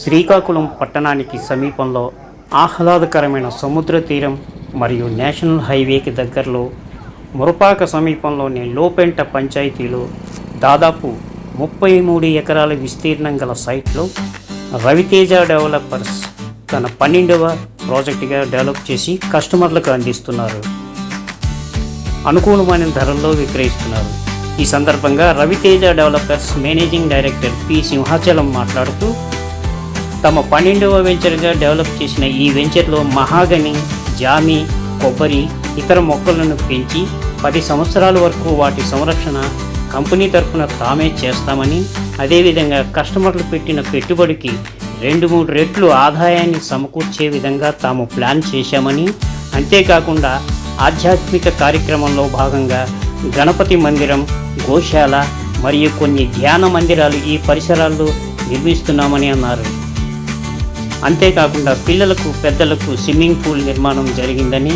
శ్రీకాకుళం పట్టణానికి సమీపంలో ఆహ్లాదకరమైన సముద్ర తీరం మరియు నేషనల్ హైవేకి దగ్గరలో మురపాక సమీపంలోని లోపెంట పంచాయతీలో దాదాపు ముప్పై మూడు ఎకరాల విస్తీర్ణం గల సైట్లో రవితేజ డెవలపర్స్ తన పన్నెండవ ప్రాజెక్టుగా డెవలప్ చేసి కస్టమర్లకు అందిస్తున్నారు. అనుకూలమైన ధరల్లో విక్రయిస్తున్నారు. ఈ సందర్భంగా Raviteja developers managing director P Simhachalam మాట్లాడుతూ తమ పన్నెండవ వెంచర్గా డెవలప్ చేసిన ఈ వెంచర్లో మహాగని జామి కొబ్బరి ఇతర మొక్కలను పెంచి పది సంవత్సరాల వరకు వాటి సంరక్షణ కంపెనీ తరఫున తామే చేస్తామని అదేవిధంగా కస్టమర్లు పెట్టిన పెట్టుబడికి రెండు మూడు రెట్లు ఆదాయాన్ని సమకూర్చే విధంగా తాము ప్లాన్ చేశామని అంతేకాకుండా ఆధ్యాత్మిక కార్యక్రమంలో భాగంగా గణపతి మందిరం గోశాల మరియు కొన్ని ధ్యాన మందిరాలు ఈ పరిసరాల్లో నిర్మిస్తున్నామని అన్నారు. అంతేకాకుండా పిల్లలకు పెద్దలకు స్విమ్మింగ్ పూల్ నిర్మాణం జరిగిందని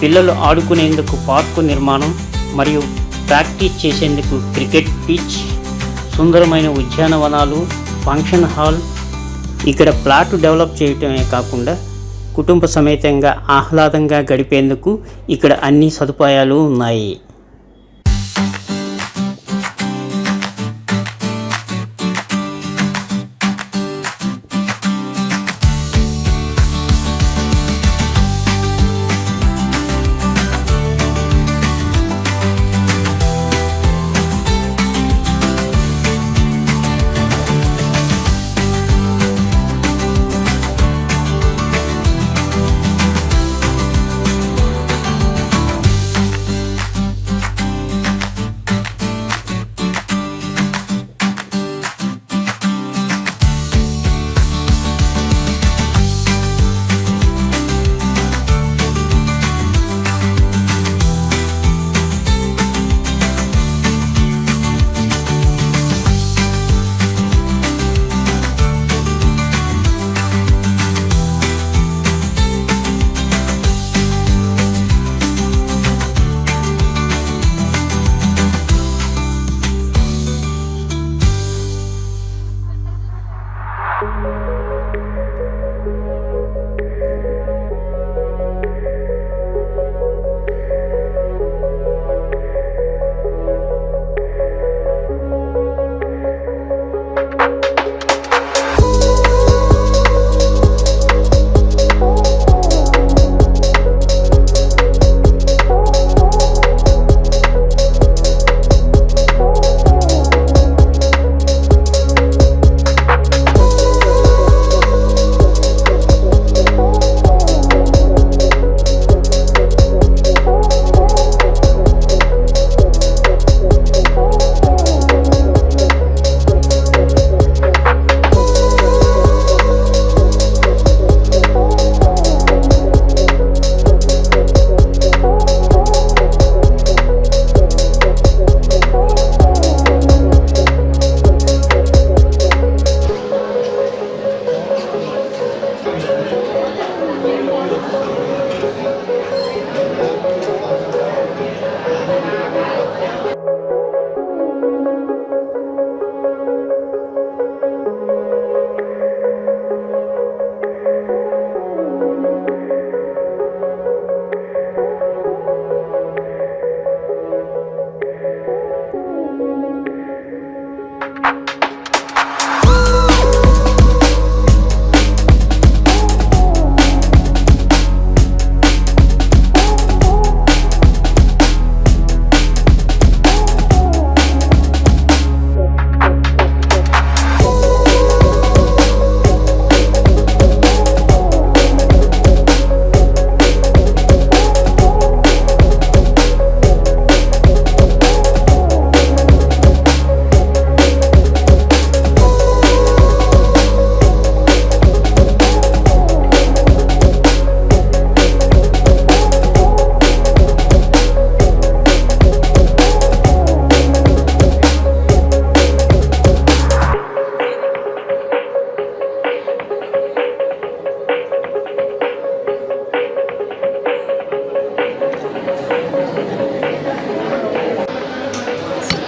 పిల్లలు ఆడుకునేందుకు పార్కు నిర్మాణం మరియు ప్రాక్టీస్ చేసేందుకు క్రికెట్ పిచ్ సుందరమైన ఉద్యానవనాలు ఫంక్షన్ హాల్ ఇక్కడ ప్లాట్ డెవలప్ చేయటమే కాకుండా కుటుంబ సమేతంగా ఆహ్లాదంగా గడిపేందుకు ఇక్కడ అన్ని సదుపాయాలు ఉన్నాయి.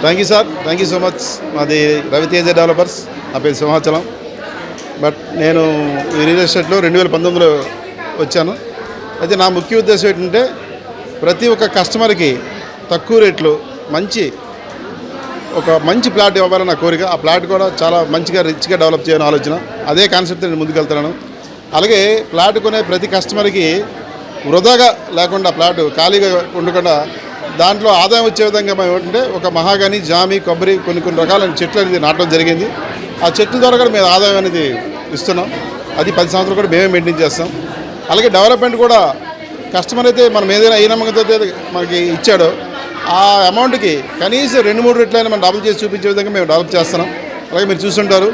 Thank you sir thank you so much మాది రవితేజ డెవలపర్స్ నా పేరు సింహాచలం. బట్ నేను ఈ రియల్ ఎస్టేట్లో రెండు వేల పంతొమ్మిదిలో వచ్చాను. అయితే నా ముఖ్య ఉద్దేశం ఏంటంటే ప్రతి ఒక్క కస్టమర్కి తక్కువ రేట్లు మంచి ఒక మంచి ప్లాట్ ఇవ్వాలని నా కోరిక. ఆ ప్లాట్ కూడా చాలా మంచిగా రిచ్గా డెవలప్ చేయాలని ఆలోచన. అదే కాన్సెప్ట్ నేను ముందుకెళ్తున్నాను. అలాగే ప్లాట్ కొనే ప్రతి కస్టమర్కి వృధాగా లేకుండా ప్లాట్ ఖాళీగా ఉండకుండా దాంట్లో ఆదాయం వచ్చే విధంగా మేము ఏంటంటే ఒక మహాగాని జామి కొబ్బరి కొన్ని కొన్ని రకాలైన చెట్లు అనేది నాటడం జరిగింది. ఆ చెట్ల ద్వారా కూడా మేము ఆదాయం అనేది ఇస్తున్నాం. అది పది సంవత్సరాలు కూడా మేమే మెయింటైన్ చేస్తాం. అలాగే డెవలప్మెంట్ కూడా కస్టమర్ అయితే మనం ఏదైనా ఏ నమ్మకంతో మనకి ఇచ్చాడో ఆ అమౌంట్కి కనీసం రెండు మూడు రెట్లైనా మనం డబుల్ చేసి చూపించే విధంగా మేము డెవలప్ చేస్తున్నాం. అలాగే మీరు చూస్తుంటారు.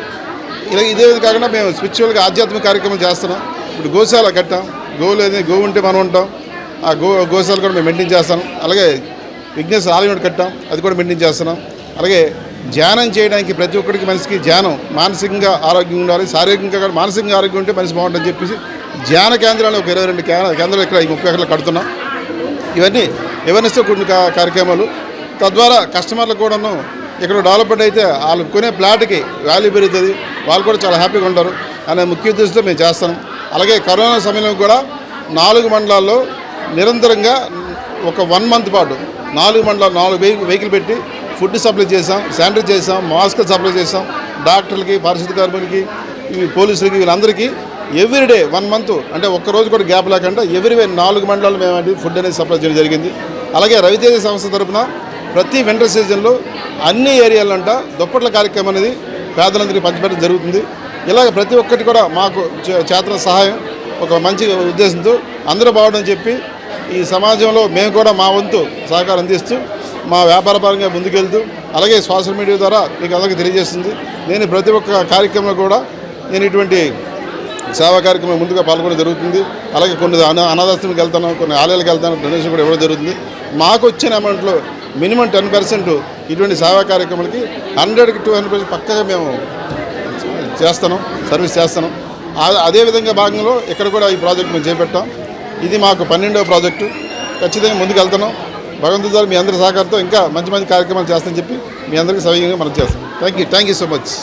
ఇలా ఇదే విధంగా కాకుండా మేము స్పిరిచువల్గా ఆధ్యాత్మిక కార్యక్రమం చేస్తున్నాం. ఇప్పుడు గోశాల కట్టాం. గోవులు ఏదైనా గోవు ఉంటే మనం ఉంటాం. ఆ గో గోశాల కూడా మేము మెయింటైన్ చేస్తాం. అలాగే విఘ్నేశ్వర ఆలయం ఒకటి కట్టాం. అది కూడా మెయింటైన్ చేస్తున్నాం. అలాగే ధ్యానం చేయడానికి ప్రతి ఒక్కరికి మనిషికి ధ్యానం మానసికంగా ఆరోగ్యం ఉండాలి శారీరకంగా కూడా మానసికంగా ఆరోగ్యం ఉంటే మనిషి బాగుంటుందని చెప్పేసి ధ్యాన కేంద్రాలు ఒక ఇరవై రెండు కేంద్రాలు ఇక్కడ ఈ ముప్పై ఎకరాలు కడుతున్నాం. ఇవన్నీ అవేర్నెస్తో కూడిన కార్యక్రమాలు. తద్వారా కస్టమర్లు కూడాను ఇక్కడ డెవలప్మెంట్ అయితే వాళ్ళు కొనే ప్లాట్కి వాల్యూ పెరుగుతుంది. వాళ్ళు కూడా చాలా హ్యాపీగా ఉంటారు. అనే ముఖ్య ఉద్దేశంతో మేము చేస్తాం. అలాగే కరోనా సమయంలో కూడా నాలుగు మండలాల్లో నిరంతరంగా ఒక వన్ మంత్ పాటు నాలుగు మండల నాలుగు వెహికల్ వెహికల్ పెట్టి ఫుడ్ సప్లై చేసాం శానిటరీ చేసాం మాస్క్ సప్లై చేసాం డాక్టర్లకి పరిశుద్ధ కార్మికులకి పోలీసులకి వీళ్ళందరికీ ఎవ్రీడే వన్ మంత్ అంటే ఒక్క రోజు కూడా గ్యాప్ లేకుండా ఎవ్రీవే నాలుగు మండలాలు మేము ఫుడ్ అనేది సప్లై చేయడం జరిగింది. అలాగే రవితేజ సంస్థ తరపున ప్రతి వింటర్ సీజన్లో అన్ని ఏరియాలంట దుప్పట్ల కార్యక్రమం అనేది పేదలందరికీ పంచిపెట్టడం జరుగుతుంది. ఇలాగ ప్రతి ఒక్కటి కూడా మాకు చే- చేతన సహాయం ఒక మంచి ఉద్దేశంతో అందరూ బాగుండని చెప్పి ఈ సమాజంలో మేము కూడా మా వంతు సహకారం అందిస్తూ మా వ్యాపార పరంగా ముందుకెళ్తూ అలాగే సోషల్ మీడియా ద్వారా మీకు అందరికీ తెలియజేస్తుంది. నేను ప్రతి ఒక్క కార్యక్రమంలో కూడా నేను ఇటువంటి సేవా కార్యక్రమం ముందుగా పాల్గొనడం జరుగుతుంది. అలాగే కొన్ని అనా అనాథాశ్రమకి వెళ్తాను కొన్ని ఆలయాలకు వెళ్తాను డొనేషన్ కూడా ఇవ్వడం జరుగుతుంది. మాకు వచ్చిన అమౌంట్లో మినిమం టెన్ పర్సెంట్ ఇటువంటి సేవా కార్యక్రమాలకి హండ్రెడ్కి టూ హండ్రెడ్ పర్సెంట్ పక్కగా మేము చేస్తాను సర్వీస్ చేస్తాను అదేవిధంగా భాగంలో ఇక్కడ కూడా ఈ ప్రాజెక్ట్ మేము చేపట్టాం. ఇది మాకు పన్నెండవ ప్రాజెక్టు. ఖచ్చితంగా ముందుకు వెళ్తున్నాం. భగవంతుడి మీ అందరి సహకారంతో ఇంకా మంచి మంచి కార్యక్రమాలు చేస్తామని చెప్పి మీ అందరికీ సవ్యంగా మనం చేస్తాం. Thank you thank you so much